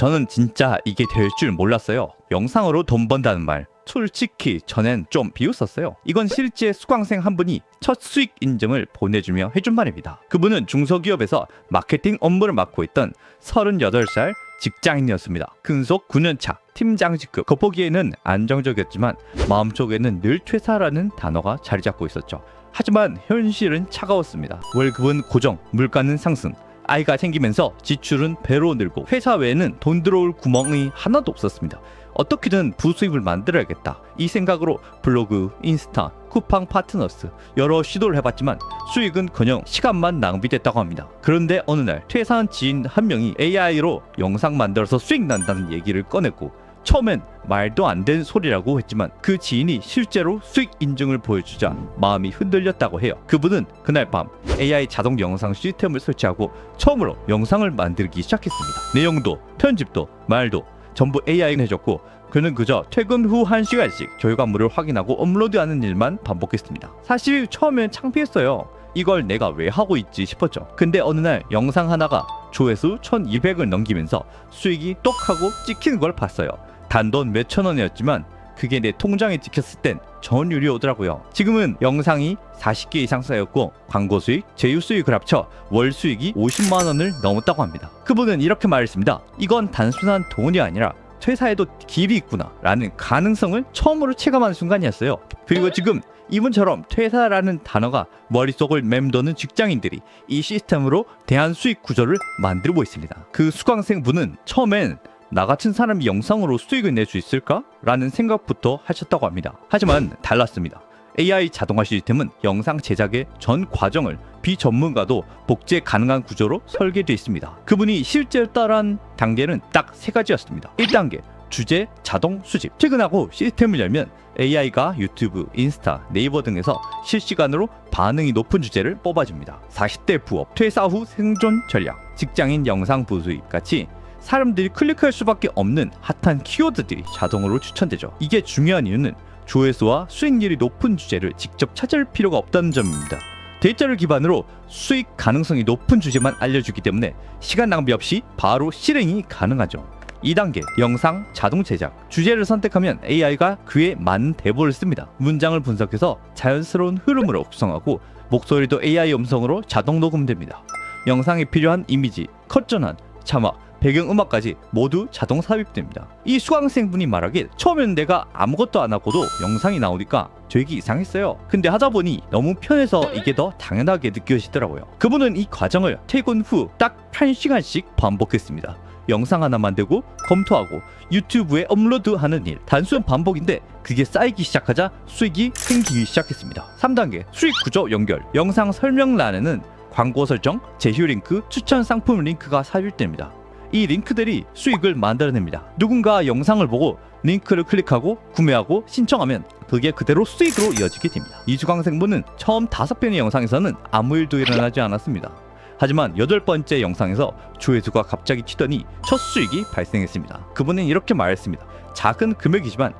저는 진짜 이게 될 줄 몰랐어요. 영상으로 돈 번다는 말. 솔직히 전엔 좀 비웃었어요. 이건 실제 수강생 한 분이 첫 수익 인증을 보내주며 해준 말입니다. 그분은 중소기업에서 마케팅 업무를 맡고 있던 38살 직장인이었습니다. 근속 9년차 팀장 직급. 겉보기에는 안정적이었지만 마음속에는 늘 퇴사라는 단어가 자리 잡고 있었죠. 하지만 현실은 차가웠습니다. 월급은 고정, 물가는 상승. 아이가 생기면서 지출은 배로 늘고 회사 외에는 돈 들어올 구멍이 하나도 없었습니다. 어떻게든 부수입을 만들어야겠다. 이 생각으로 블로그, 인스타, 쿠팡 파트너스 여러 시도를 해봤지만 수익은 그냥 시간만 낭비됐다고 합니다. 그런데 어느 날 퇴사한 지인 한 명이 AI로 영상 만들어서 수익 난다는 얘기를 꺼냈고 처음엔 말도 안 되는 소리라고 했지만 그 지인이 실제로 수익 인증을 보여주자 마음이 흔들렸다고 해요. 그분은 그날 밤 AI 자동 영상 시스템을 설치하고 처음으로 영상을 만들기 시작했습니다. 내용도 편집도 말도 전부 AI가 해줬고 그는 그저 퇴근 후 1시간씩 결과물을 확인하고 업로드하는 일만 반복했습니다. 사실 처음엔 창피했어요. 이걸 내가 왜 하고 있지 싶었죠. 근데 어느 날 영상 하나가 조회수 1200을 넘기면서 수익이 똑 하고 찍히는 걸 봤어요. 단돈 몇천 원이었지만 그게 내 통장에 찍혔을 땐 전율이 오더라고요. 지금은 영상이 40개 이상 쌓였고 광고 수익, 제휴 수익을 합쳐 월 수익이 50만 원을 넘었다고 합니다. 그분은 이렇게 말했습니다. 이건 단순한 돈이 아니라 퇴사에도 길이 있구나 라는 가능성을 처음으로 체감하는 순간이었어요. 그리고 지금 이분처럼 퇴사라는 단어가 머릿속을 맴도는 직장인들이 이 시스템으로 대한 수익 구조를 만들고 있습니다. 그 수강생 분은 처음엔 나 같은 사람이 영상으로 수익을 낼 수 있을까? 라는 생각부터 하셨다고 합니다. 하지만 달랐습니다. AI 자동화 시스템은 영상 제작의 전 과정을 비전문가도 복제 가능한 구조로 설계되어 있습니다. 그분이 실제로 따라한 단계는 딱 세 가지였습니다. 1단계 주제 자동 수집. 퇴근하고 시스템을 열면 AI가 유튜브, 인스타, 네이버 등에서 실시간으로 반응이 높은 주제를 뽑아줍니다. 40대 부업, 퇴사 후 생존 전략, 직장인 영상 부수입 같이 사람들이 클릭할 수밖에 없는 핫한 키워드들이 자동으로 추천되죠. 이게 중요한 이유는 조회수와 수익률이 높은 주제를 직접 찾을 필요가 없다는 점입니다. 데이터를 기반으로 수익 가능성이 높은 주제만 알려주기 때문에 시간 낭비 없이 바로 실행이 가능하죠. 2단계 영상 자동 제작 주제를 선택하면 AI가 그에 맞는 대본을 씁니다. 문장을 분석해서 자연스러운 흐름으로 구성하고 목소리도 AI 음성으로 자동 녹음됩니다. 영상에 필요한 이미지, 컷 전환, 자막, 배경음악까지 모두 자동 삽입됩니다. 이 수강생분이 말하길 처음에는 내가 아무것도 안 하고도 영상이 나오니까 되게 이상했어요. 근데 하다 보니 너무 편해서 이게 더 당연하게 느껴지더라고요. 그분은 이 과정을 퇴근 후 딱 1시간씩 반복했습니다. 영상 하나 만들고 검토하고 유튜브에 업로드하는 일 단순 반복인데 그게 쌓이기 시작하자 수익이 생기기 시작했습니다. 3단계 수익 구조 연결 영상 설명란에는 광고 설정, 제휴 링크, 추천 상품 링크가 삽입됩니다. 이 링크들이 수익을 만들어냅니다. 누군가 영상을 보고 링크를 클릭하고 구매하고 신청하면 그게 그대로 수익으로 이어지게 됩니다. 이수강생분은 처음 다섯 편의 영상에서는 아무 일도 일어나지 않았습니다. 하지만 여덟 번째 영상에서 조회수가 갑자기 튀더니 첫 수익이 발생했습니다. 그분은 이렇게 말했습니다. 작은 금액이지만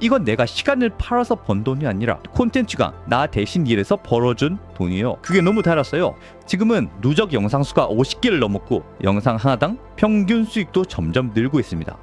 이건 내가 시간을 팔아서 번 돈이 아니라 콘텐츠가 나 대신 일해서 벌어준 돈이에요. 그게 너무 달았어요. 지금은 누적 영상 수가 50개를 넘었고 영상 하나당 평균 수익도 점점 늘고 있습니다.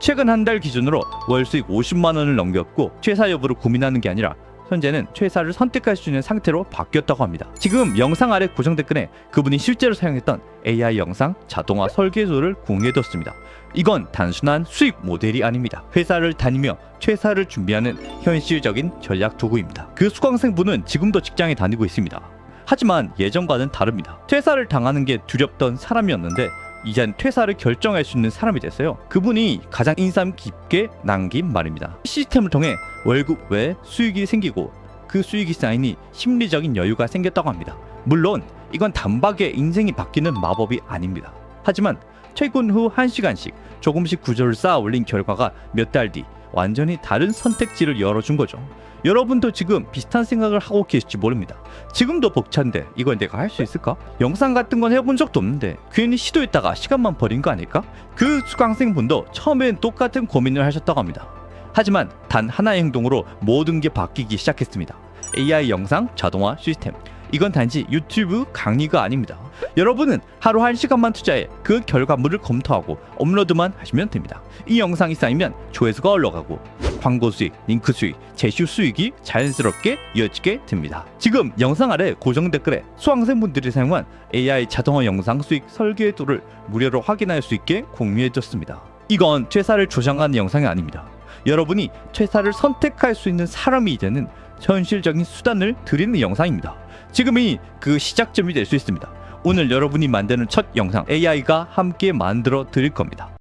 최근 한 달 기준으로 월 수익 50만 원을 넘겼고 퇴사 여부를 고민하는 게 아니라 현재는 퇴사를 선택할 수 있는 상태로 바뀌었다고 합니다. 지금 영상 아래 고정 댓글에 그분이 실제로 사용했던 AI 영상 자동화 설계도를 공유해뒀습니다. 이건 단순한 수익 모델이 아닙니다. 회사를 다니며 퇴사를 준비하는 현실적인 전략 도구입니다. 그 수강생분은 지금도 직장에 다니고 있습니다. 하지만 예전과는 다릅니다. 퇴사를 당하는 게 두렵던 사람이었는데 이젠 퇴사를 결정할 수 있는 사람이 됐어요. 그분이 가장 인상 깊게 남긴 말입니다. 시스템을 통해 월급 외 수익이 생기고 그 수익이 쌓이니 심리적인 여유가 생겼다고 합니다. 물론 이건 단박에 인생이 바뀌는 마법이 아닙니다. 하지만 퇴근 후 1시간씩 조금씩 구조를 쌓아 올린 결과가 몇 달 뒤 완전히 다른 선택지를 열어준 거죠. 여러분도 지금 비슷한 생각을 하고 계실지 모릅니다. 지금도 벅찬데 이걸 내가 할 수 있을까? 영상 같은 건 해본 적도 없는데 괜히 시도했다가 시간만 버린 거 아닐까? 그 수강생분도 처음엔 똑같은 고민을 하셨다고 합니다. 하지만 단 하나의 행동으로 모든 게 바뀌기 시작했습니다. AI 영상 자동화 시스템. 이건 단지 유튜브 강의가 아닙니다. 여러분은 하루 1시간만 투자해 그 결과물을 검토하고 업로드만 하시면 됩니다. 이 영상이 쌓이면 조회수가 올라가고 광고 수익, 링크 수익, 제휴 수익이 자연스럽게 이어지게 됩니다. 지금 영상 아래 고정 댓글에 수강생분들이 사용한 AI 자동화 영상 수익 설계 도를 무료로 확인할 수 있게 공유해줬습니다. 이건 퇴사를 조장하는 영상이 아닙니다. 여러분이 퇴사를 선택할 수 있는 사람이 되는 현실적인 수단을 드리는 영상입니다. 지금이 그 시작점이 될 수 있습니다. 오늘 여러분이 만드는 첫 영상 AI가 함께 만들어 드릴 겁니다.